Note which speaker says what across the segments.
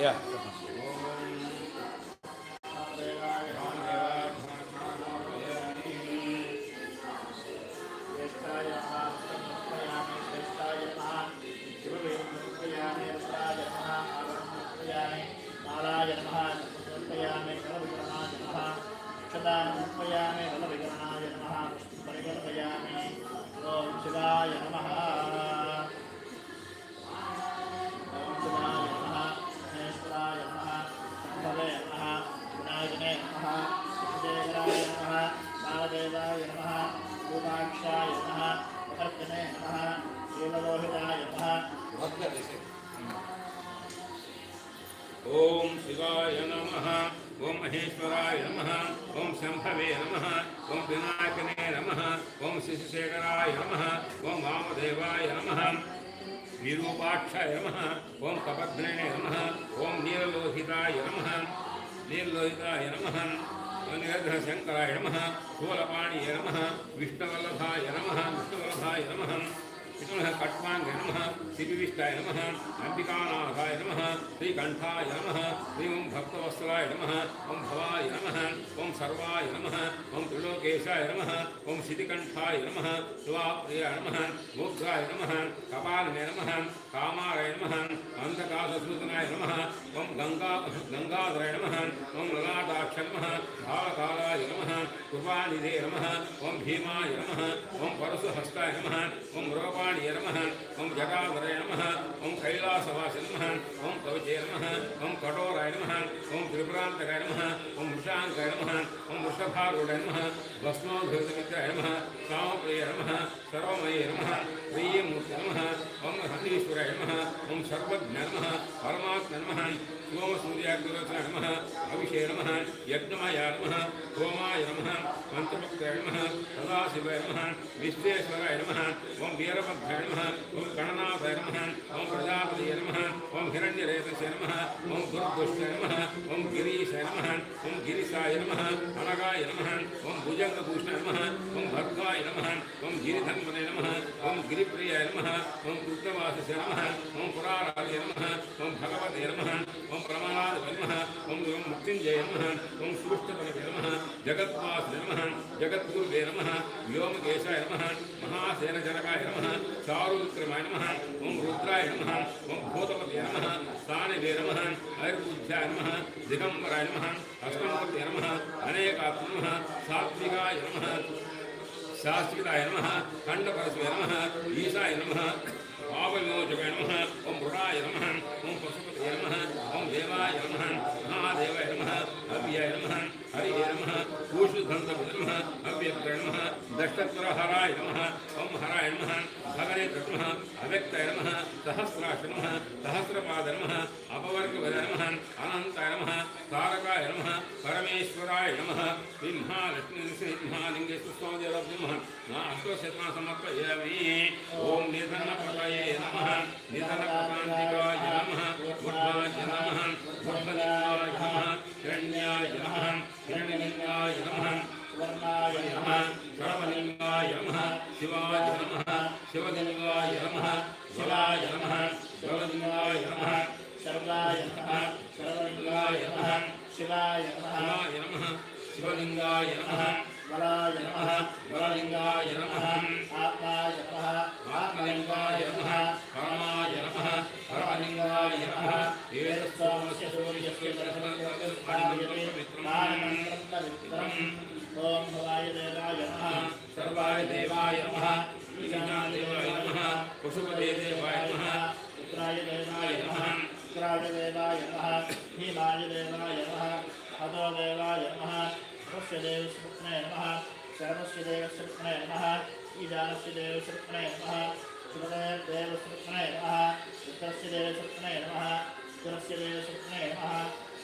Speaker 1: Yeah. బాలదేవాయ నమ రూపాక్షాయ నమ వికర్తనే నమ శీలలోహితాయ నమ
Speaker 2: ఓం శివాయ నమ ఓం మహేశ్వరాయ నమ ఓం శంభవే నమ ఓం వినాయకనే నమ ఓం శిశుశేఖరాయ నమ ఓం వామదేవాయ నమ విరూపాక్షాయ నమ ఓం కపగ్నే నమ ఓం నీలలోహితాయ నమ నీలలోహితాయ నమ నిరగ్రహ శంకరాయ నమ స్థూలపాణియ నమ విష్ణువల్లభాయ నమ విష్ణువల్లభాయ నమ విష్ణుः కట్వాంగ నమ శ్రీవిష్టాయ నమ అంబికానాథాయ నమ శ్రీకంఠాయ నమ శ్రీ ఓం భక్తవత్సలాయ నమ ఓం భవాయ నమ ఓం సర్వాయ నమ ఓం త్రిలోకేశాయ నమ ఓం శితికంఠాయ నమ శివాప్రియాయ నమ మోగ్రాయ నమ కపాలనే నమ కామారాయ నమ అంధకాసూతనాయ నమ ఓం గంగా గంగాధరాయ నమ ఓం లలాటాక్ష నమ భావకాలాయ నమ కృపానిధే నమ ఓం భీమాయ నమ ఓం పరశుహస్తాయ నమ ఓం రూపాయ మృగపాణియ నమ ఓం జటాధరాయ నమ ఓం కైలాసవాసి నమ ఓం కవచే నమ ఓం కఠోరాయ నమ ఓం త్రిపురాంతకాయ నమ ఓం వృషాంకాయ నమ ఓం వృషభారుడాయ నమ భస్మోభృతమిత్రాయ నమ కామప్రియ నమ సర్వమయ నమ ప్రియమూర్తి నమ ఓం హరీశ్వరాయ నమ ఓం సర్వజ్ఞ నమ పరమాత్మ నమ ఓం సూర్యాగ్రవచన నమ అభిషే నమ యజ్ఞమయ నమ హోమాయ నమ మంత్రభక్తాయ నమ సదాశివాయ నమ విశ్వేశ్వరాయ నమ ఓం వీరభద్రాయ నమ ఓం గణనాథాయ నమ ఓం ప్రజాపతియ నమ ఓం హిరణ్యరేతస్య నమ ఓం దుర్దుష్టాయ నమ ఓం గిరీశాయ నమ ఓం గిరిశాయ నమ అనగాయ నమ ఓం భుజంగభూషణ నమ ఓం భర్గాయ నమ ఓం గిరిధన్మనే నమ ఓం గిరిప్రియాయ నమ ఓం కృష్ణవాసస్య నమ ఓం పురారాయ నమ ఓం భగవతే నమ ఓం ప్రమాణాయ నమ ఓం ఓం మృత్యుంజయ నమ ఓం సృష్టపనవే నమ జగత్వాస నమ జగద్గురువే నమ వ్యోమకేశాయ నమ మహాసేనజనకాయ నమ చారువిక్రమాయ నమ ఓం రుద్రాయ నమ ఓం భూతపతే నమ స్థానవే నమ ఐర్బుద్ధ్యాయ నమ దిగంబరాయ నమ అష్టమూర్తే నమ అనేకాత్మ నమ సాత్వికాయ నమ శాస్త్రికాయ నమ ఖండపరశువే నమ ఈశాయ నమ పాపవిమోచకాయ నమ ఓం మృడాయ నమ ఓం పశుపతయ నమ దేవాయ నమ మహాదేవాయ నమ అవ్యాయ నమ. హరి నమ కూషుధంతపతి నమ అవ్యక్తాయ నమ దష్టత్రహరాయ నమ ఓం హరాయ నమ భగనే నమ అవ్యక్తాయ నమ సహస్రాక్ష నమ సహస్రపాద నమ అపవర్గవద నమ అనంతాయ నమ తారకాయ నమ పరమేశ్వరాయ నమ సింహాలక్ష్మీ సింహాలింగేశ్వర స్వామి నమ నా అశ్వశతమ సమర్పయామి ఓం నిధనపతయే నమ నిధనపతాంతికాయ నమ గుర్వాయ నమ గుర్వలింగాయ నమ హిరణ్యాయ నమ హిరణ్యలింగాయ నమ
Speaker 1: వర్ణాయ
Speaker 2: నమ సర్వలింగాయ నమ శివాయ నమ శివలింగాయ నమ శివాయ నమ శివలింగాయ నమ
Speaker 1: సర్వాయ నమ సర్వలింగాయ నమ శివాయ నమ
Speaker 2: శివాయ నమ శివలింగాయ నమ
Speaker 1: బలాయ నమ
Speaker 2: బలలింగాయ నమ
Speaker 1: ఆత్మాయ నమ
Speaker 2: ఆత్మలింగాయ నమ పరమాయ నమ పరమలింగాయ నమ
Speaker 1: వేదస్వామస్య సూర్యస్య దర్శనం ఓం భవాయ దేవాయ నమ
Speaker 2: సర్వాయ దేవాయ నమ ఈశానాదేవాయ నమ పశుపతే దేవాయ నమ
Speaker 1: ఉత్తరాయ దేవాయ నమ ఉత్తరాయ దేవాయ నమ భీమాయ దేవాయ నమ హతో దేవాయ నమ స్వస్య దేవస్మృత్నే నమ శరణస్య దేవస్మృత్నే నమ ఈశానస్య దేవస్మృత్నే నమ శివదే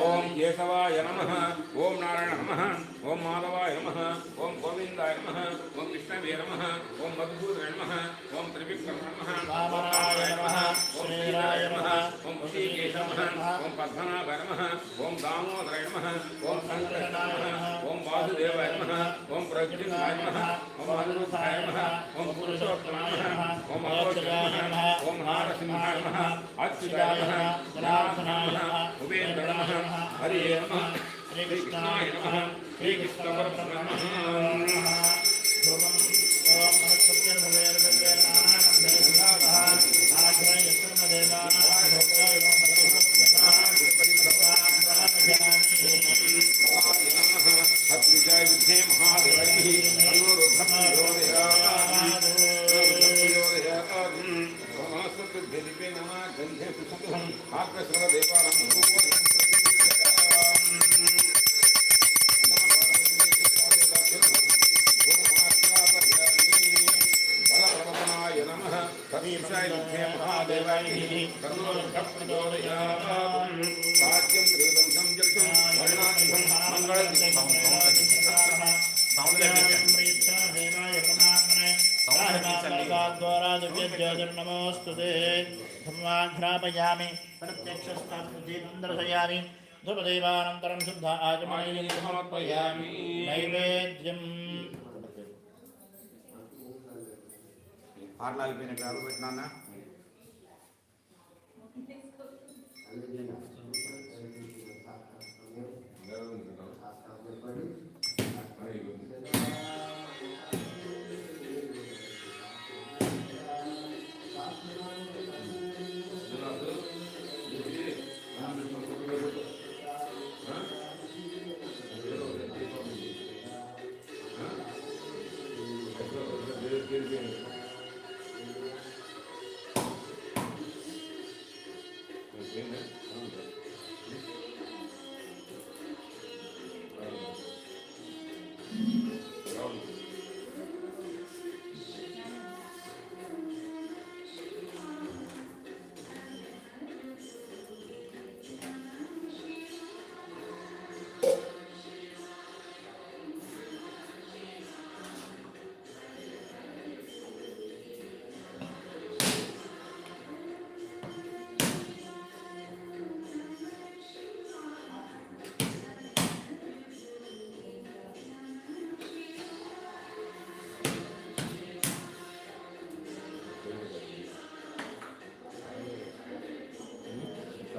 Speaker 1: ఓం కేశవాయ నమ ఓం నారాయణ నమ. ओम माधवाय नमः ओम गोविंदाय नमः ओम कृष्णवे नमः ओम मधुसूदनाय नमः ओम त्रिविक्रमाय नमः ओम श्रीराय नमः
Speaker 2: ओम नमः ओम पद्मनाभाय नमः ओम दामोदराय नमः ओम नमः ओम वासुदेवाय नमः ओम नमः ओम नमः ओम पुरुषोत्तमाय नमः ओम नमः ओम नमः
Speaker 1: अच्युताय नमः
Speaker 2: नमः नमः हरिये नमः नमः गन्धे सुसुखम्
Speaker 1: नमोस्तुते धर्माघ्रापयामि प्रत्यक्षस्थानं दर्शयामि ध्रुवदेवानन्तरं शुद्ध आचमनीयं समर्पयामि नैवेद्यम्
Speaker 2: ఆరు అయిపోయిన పేరు పెట్టినా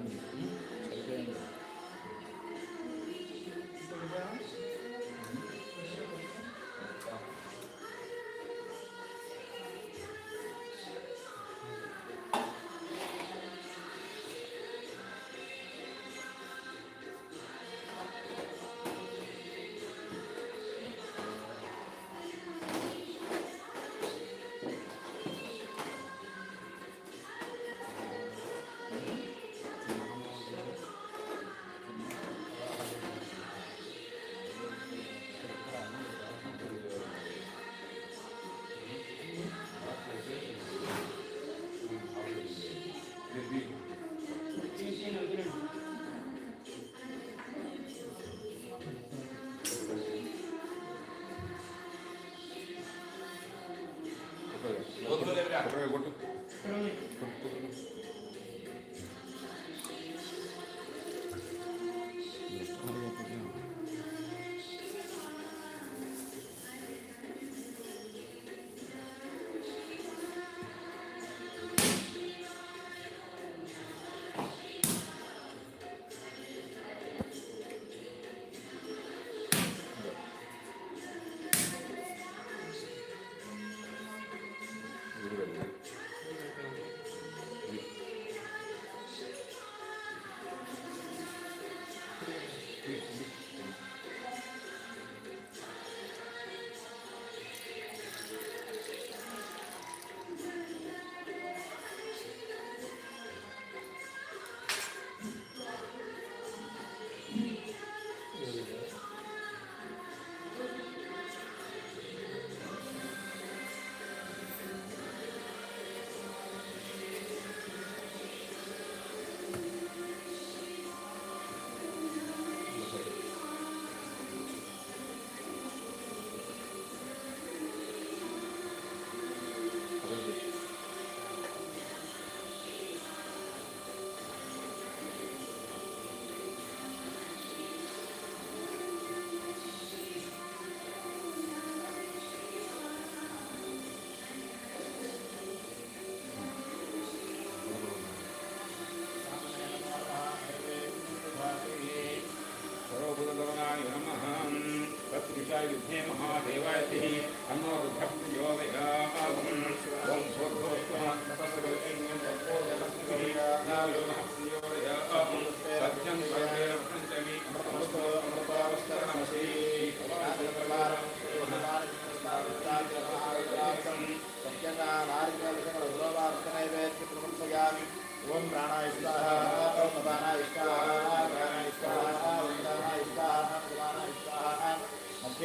Speaker 3: 음?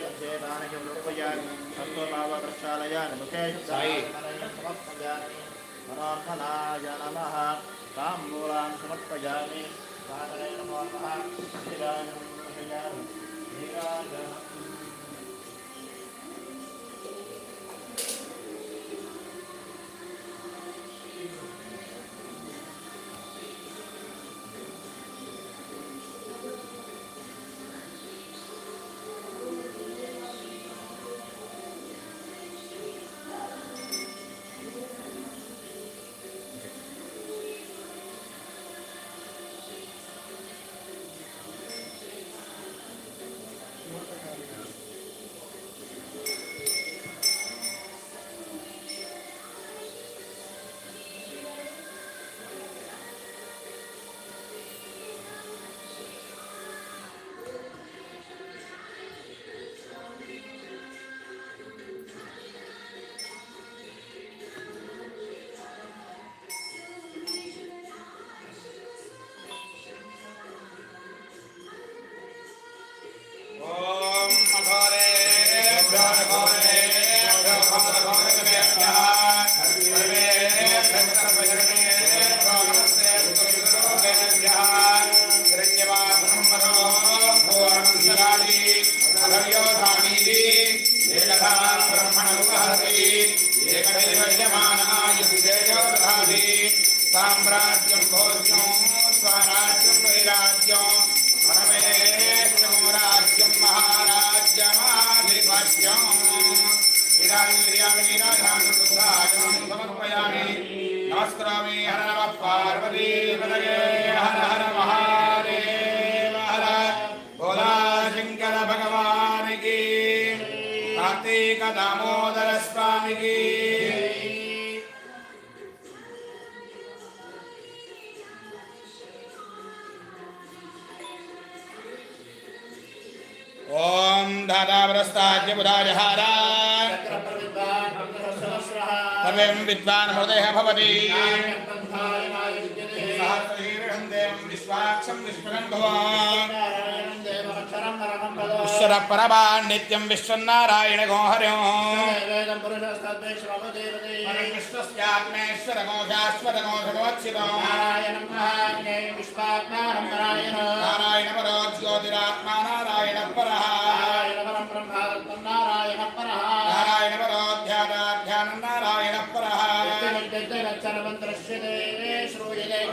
Speaker 3: ప్రక్షేపానికి మృత్పయాన్ని సత్వభావద్రక్షాళయాన్ని ముఖేషాయి మనోర్మణాయ నమ తాంబూలాం సమర్పయామి సాగరే నమో స్వామి హర నమ పార్వతీ హర హర మహాదేవ హర భోలా శంకర భగవానికి కార్తీక దామోదర స్వామికి ఓం
Speaker 1: దాదావ్రస్తాజ్యబుధాజహారా
Speaker 3: సర్వేం విద్వాన్ హృదయ భవతి ఈశ్వర పరమా నిత్యం విశ్వన్నారాయణ గోహర్యం నారాయణ పరో జ్యోతిరాత్మా నారాయణ పర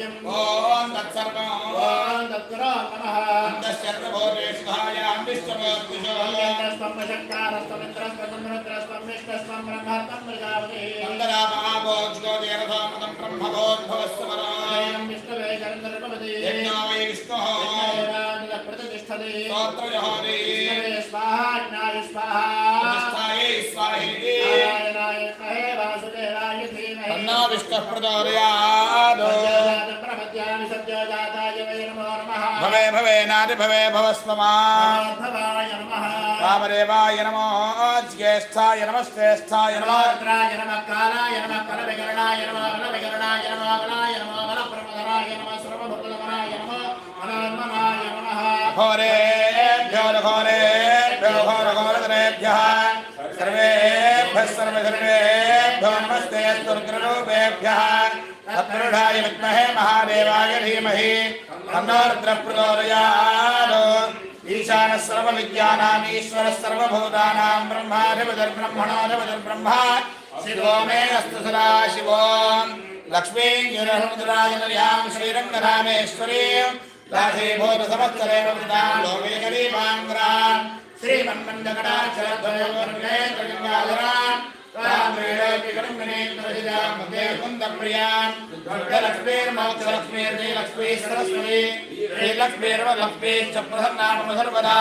Speaker 1: తత్సత్యం
Speaker 3: ఓం తత్సర్వం
Speaker 1: ఓం
Speaker 3: బ్రహ్మభోద్భవస్వరా
Speaker 1: విష్ణువే చంద్రపతి
Speaker 3: యజ్ఞో వై విష్ణుః
Speaker 1: ప్రతిష్టతి
Speaker 3: స్తోత్రయహోరి
Speaker 1: విష్ణువే స్వాహా జ్ఞాయ స్వాహా
Speaker 3: विष्णप्रचोदयात् भवे भवे
Speaker 1: नादि भवे
Speaker 3: भवस्वमा वामदेवाय नमो ज्येष्ठाय नमः श्रेष्ठाय
Speaker 1: नमः नमः कालाय नमः कलविकरणाय नमः कलविकरणाय नमः कलाय नमः बलप्रमदनाय नमः सर्वभूतगमनाय नमः अनन्मनाय नमः
Speaker 3: घोरेभ्यो घोरेभ्यो घोरघोरधरेभ्यः सर्वेभ्यः सर्वे सर्वे स्तुर्गृणोपेभ्यः तत्प्रृढाय विद्महे महादेवाय धीमहि। तन्नोरुद्रप्रदोदयादो ईशानस्सर्वविद्यानामीश्वरः सर्वभूतानाम् ब्रह्माधिपतिर्ब्रह्मणोऽधिपतिर्ब्रह्मा। शिवो मे अस्तु सदा शिवो। लक्ष्मीयुरहृदराजनर्यां श्रीरङ्गधामेश्वरीम् राशीभूतसमत्सरेवृताम् लोकेकरीपाङ्गरान् श्रीमन्मन्दकटाक्षरध्वयोर्गे लक्ष्मीर्मोक्षलक्ष्मीर्जयलक्ष्मी सरस्वती श्रीलक्ष्मीर्वलक्ष्मीश्च प्रसन्नाम सर्वदा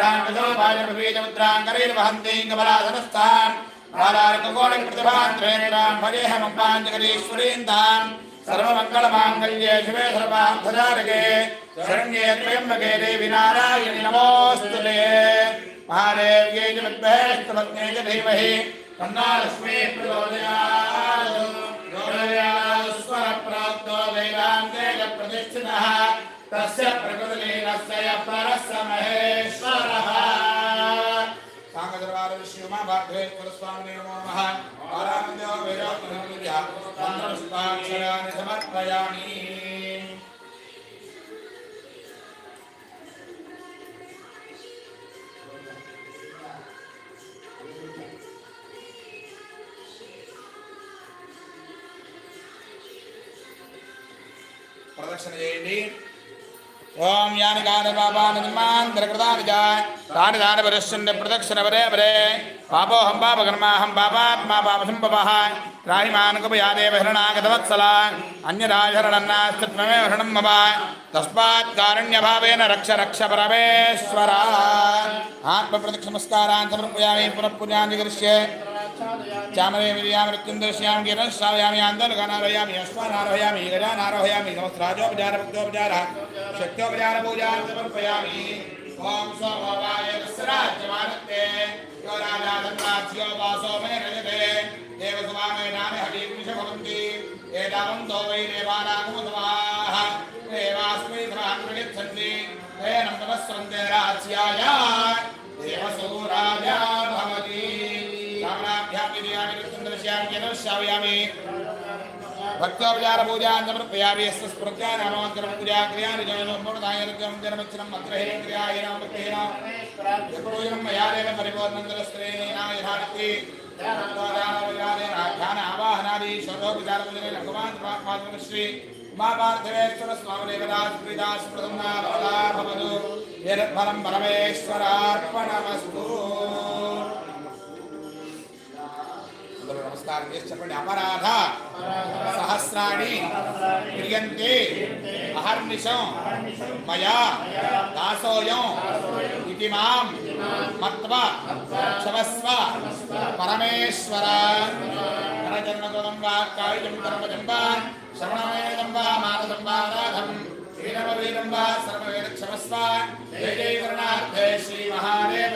Speaker 3: रामजोपाजबीजमुद्राङ्करैर्वहन्तीङ्गबलाधनस्थान् बालार्ककोणप्रतिभान्त्रेणां भजेऽहमम्बाञ्जगदीश्वरीन्ताम् सर्वमङ्गलमाङ्गल्ये शिवे सर्वार्थधारके शरण्ये त्र्यम्बके देवि नारायणि नमोऽस्तु ते महादेव्यै च विद्महेस्तुभग्ने च धीमहि కన్నా లక్ష్మీ ప్రచోదయాదు స్వరప్రాప్తో వేదాంతేన ప్రతిష్ఠిత. తస్య ప్రకృతిలీనస్య పరస్య మహేశ్వరः. సాంగదర్వార నమః సమర్పయామి. ప్రదక్షిణ చేయండి. ఓం యాని గాని పాపాని నిమ్మాంతరకృతాని చ తాని దాని పరిశ్చండి ప్రదక్షిణ వరే వరే. పాపోహం పాపకర్మాహం పాపాత్మా పాపసంభవః త్రాహిమాన్ కపయాదేవ శరణాగతవత్సల అన్యరాశరణన్నాస్తిత్వమే శరణం మమ తస్మాత్ కారుణ్యభావేన రక్ష రక్ష పరమేశ్వర. ఆత్మప్రదక్షిణమస్కారాన్ సమర్పయామి పునఃపుణ్యాన్ని కరిష్యే. చామరే విద్యాం మృత్యుం దర్శయామి గిరం శ్రావయామి ఆందోళనారోయామి అశ్వానారోయామి గజానారోయామి సమస్రాజోపచార భక్తోపచార శక్తోపచార పూజాం సమర్పయామి ఓం సోమవాయ రాజ్యమానత్తే యో రాజా ధన్వాస్యో వాసో మే రజతే దేవసువామే నామే హవీర్మిష భవంతి ఏతావంతో వై దేవానాగముతమాః దేవాస్మై సమాన్ ప్రగచ్చन्ति తేనం విదయామి నృత్యం దర్శయామి కేన శ్రావయామి భక్తోపచార పూజాన్ సమర్పయామి యస్య స్మృత్యా నామాంతరం పూజా క్రియాని జననం పూర్ణాయ నృత్యం జనమచ్చరం మంత్రహీనం క్రియాయేన భక్తేన పూజనం మయా దేవ పరిపూర్ణందరస్త్రేణ యథాక్తి ధ్యాన ఆవాహనాది. సర్వోపచార పూజన భగవాన్ పాత్మ శ్రీ ఉమాపార్థవేశ్వర నమస్కారం చేసి చెప్పండి. అపరాధ సహస్రాణి క్రియంతే అహర్నిశం మయా దాసోయం ఇది మాం మత్వ క్షమస్వ పరమేశ్వర. కరజన్మకృతం వా కాయుజం కర్మజం వా శ్రవణమేదం వా మాతజం వా రాధం. వీరమవీరం వా సర్వవేద క్షమస్వ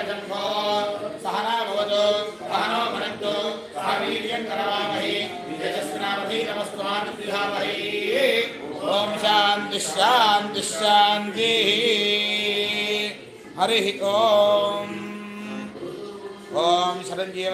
Speaker 3: జన్మో సహనా భవతు సహనో భనక్తు సహ వీర్యం కరవామహి తేజస్వినామధీరమస్మాభిధామహి ఓం శాంతి శాంతి శాంతి. హరి ఓం. ఓం శరంజీవ